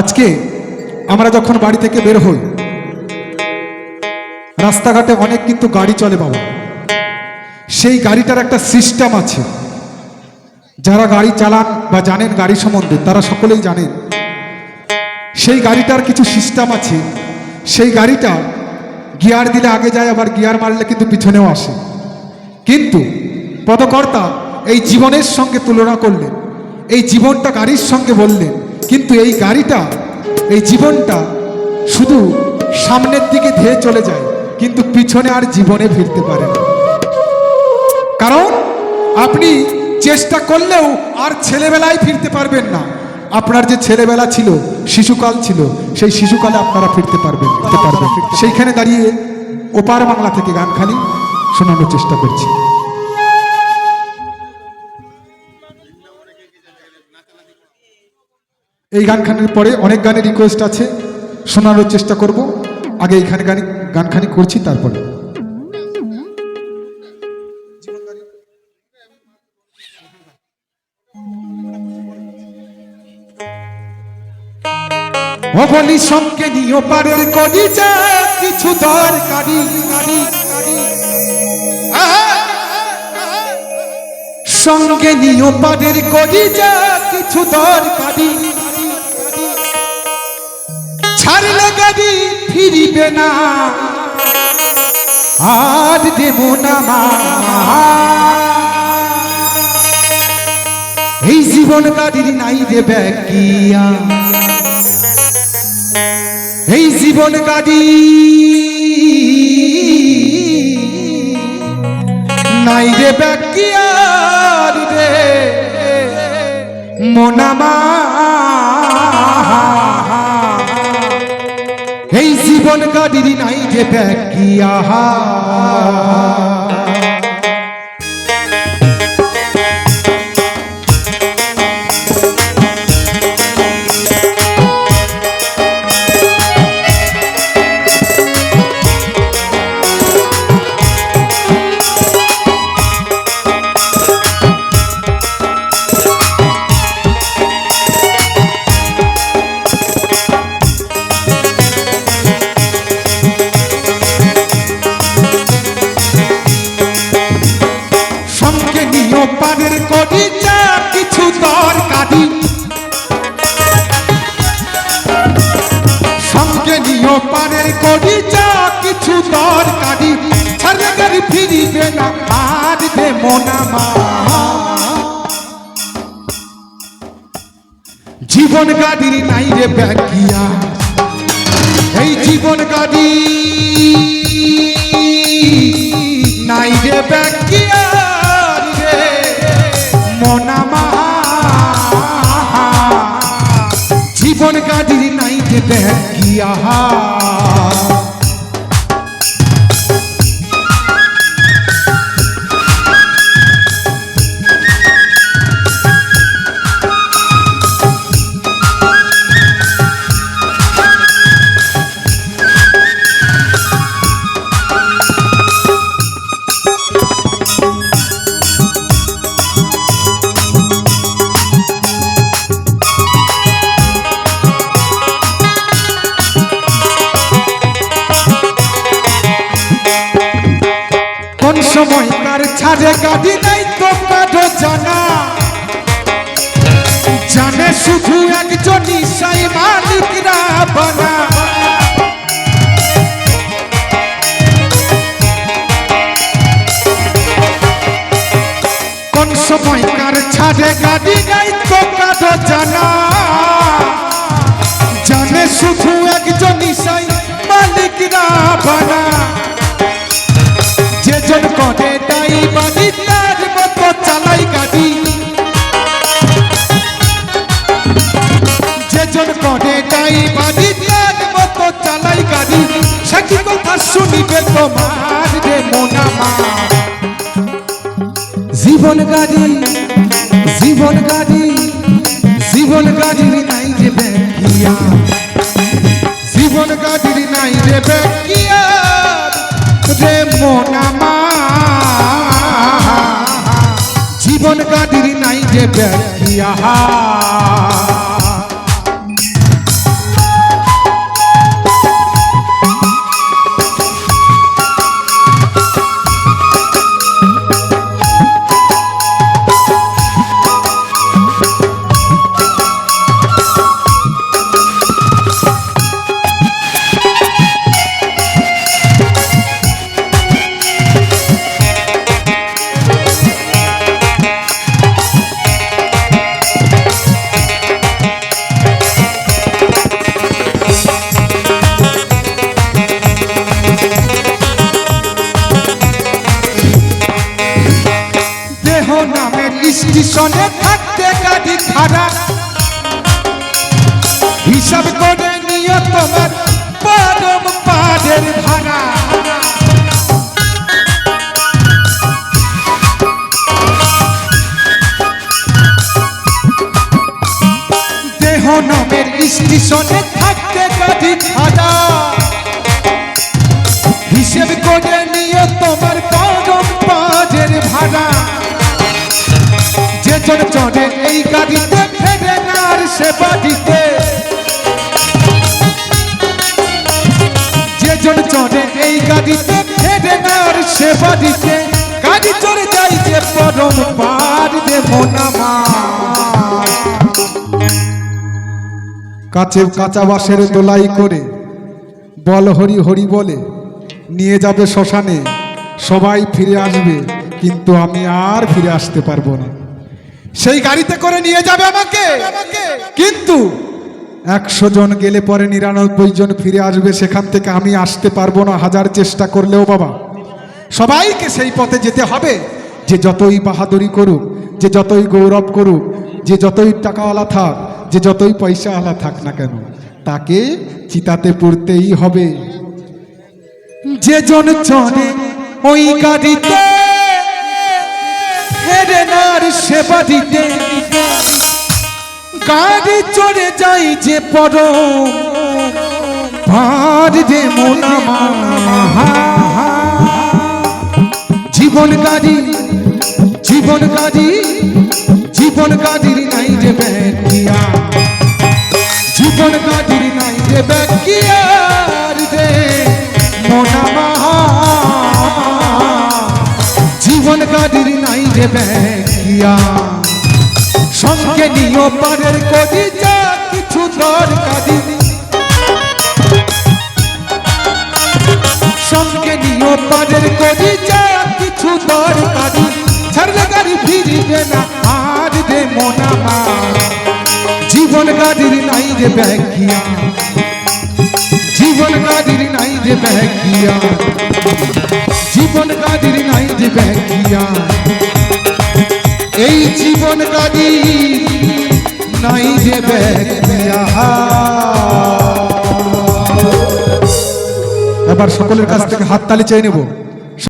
আজকে আমরা যখন বাড়ি থেকে বের হই, রাস্তাঘাটে অনেক কিন্তু গাড়ি চলে বাবা। সেই গাড়িটার একটা সিস্টেম আছে। যারা গাড়ি চালান বা জানেন গাড়ি সম্বন্ধে, তারা সকলেই জানেন। সেই গাড়িটার কিছু সিস্টেম আছে। সেই গাড়িটা গিয়ার দিলে আগে যায়, আবার গিয়ার মারলে কিন্তু পিছনেও আসে। কিন্তু পদকর্তা এই জীবনের সঙ্গে তুলনা করলেন, এই জীবনটা গাড়ির সঙ্গে বললেন কিন্তু এই গাড়িটা, এই জীবনটা শুধু সামনের দিকে ধেয়ে চলে যায়, কিন্তু পিছনে আর জীবনে ফিরতে পারে না। কারণ আপনি চেষ্টা করলেও আর ছেলেবেলায় ফিরতে পারবেন না। আপনার যে ছেলেবেলা ছিল, শিশুকাল ছিল, সেই শিশুকালে আপনারা ফিরতে পারবেন ফিরতে পারবেন। সেইখানে দাঁড়িয়ে ওপার বাংলা থেকে গান খালি শোনানোর চেষ্টা করছি। এই গানখানের পরে অনেক গানের রিকোয়েস্ট আছে শোনানোর চেষ্টা করব। আগে এইখানে গান, গানখানি করছি, তারপরে। ও বলি সঙ্গে নিও পারের করি কিছু দরকারি কারি কারি সঙ্গে নিও পারের করি যা কিছু দরকারি ছাড়লে গাড়ি ফিরিবে না। আর দেব না মা এই জীবন গাড়ির নাই রে ব্যাকিয়া এই জীবন গাড়ি নাই রে ব্যাকিয়ার রে। মনামা এই জীবন কাটিরি নাই যে ব্যাকিয়া সঙ্গে জীবন গাড়ির নাই রে ব্যাকিয়া এই জীবন গাড়ি নাই রে মনামা জীবন গাড়ির নাই রে ব্যাকিয়া কার ছাড়ে গাড়ি নাই তো কারও জানা। জানে শুধু একজনই সাই মালিকরা বানা। কোন সময় কার ছাড়ে গাড়ি নাই তো জানা জানে। করে তাই বাড়ি তার মতো চালাই গাড়ি। সে কি কথা শুনিবে তোমার রে মোনামা জীবন গাড়ি জীবন গাড়ি, জীবন গাড়ির নাই যে ব্যাকিয়া। জীবন গাড়ির নাই রে ব্যাকিয়া রে মনামা জীবন গাড়ির নাই যে ব্যাকিয়া। হিসাব করে নিয়ে তোমার পরম পাদের ভাড়া দেহ নামের স্টেশনে থাকতে গাড়ি খাড়া হিসেব করে নিয়ে তোমার পরম পাদের ভাড়া যেজন চড়ে এই গাড়িতে ফেরে না আর সে কাছে কাঁচা বাঁশের দোলাই করে, বল হরি হরি বলে, নিয়ে যাবে শ্মশানে, সবাই ফিরে আসবে, কিন্তু আমি আর ফিরে আসতে পারব না। সেই গাড়িতে করে নিয়ে যাবে আমাকে, কিন্তু একশো জন গেলে পরে নিরানব্বই জন ফিরে আসবে, সেখান থেকে আমি আসতে পারব না, হাজার চেষ্টা করলেও বাবা। সবাইকে সেই পথে যেতে হবে, যে যতই বাহাদুরি করুক, যে যতই গৌরব করুক, যে যতই টাকাওয়ালা থাক যে যতই পয়সাওয়ালা থাক না কেন, তাকে চিতাতে পড়তেই হবে। যে জন চলে ওই গাড়িতে হেরে নার সেবা দিতে। গাড়ি চড়ে যাই যে পর ভার জীবন গাড়ি জীবন গাড়ি, জীবন গাড়ির নাই যে ব্যাকিয়া গাড়ির নাই যে ব্যাকিয়ার রে মোনা জীবন গাড়ির নাই যে ব্যাকিয়া সঙ্গে নিও পারের করি যা কিছু দরকারি সঙ্গে নিও পারের করি যা কিছু দরকারি ছাড়লে গাড়ি ফিরিবে না, আর দে মোনামা জীবন নাই যে ব্যাকিয়া জীবন গাড়ির নাই যে ব্যাকিয়া জীবন গাড়ির নাই যে ব্যাকিয়া এই জীবন গাড়ি নাই যে ব্যাকিয়া এবার সকলের কাছ থেকে হাততালি চেয়ে নেব।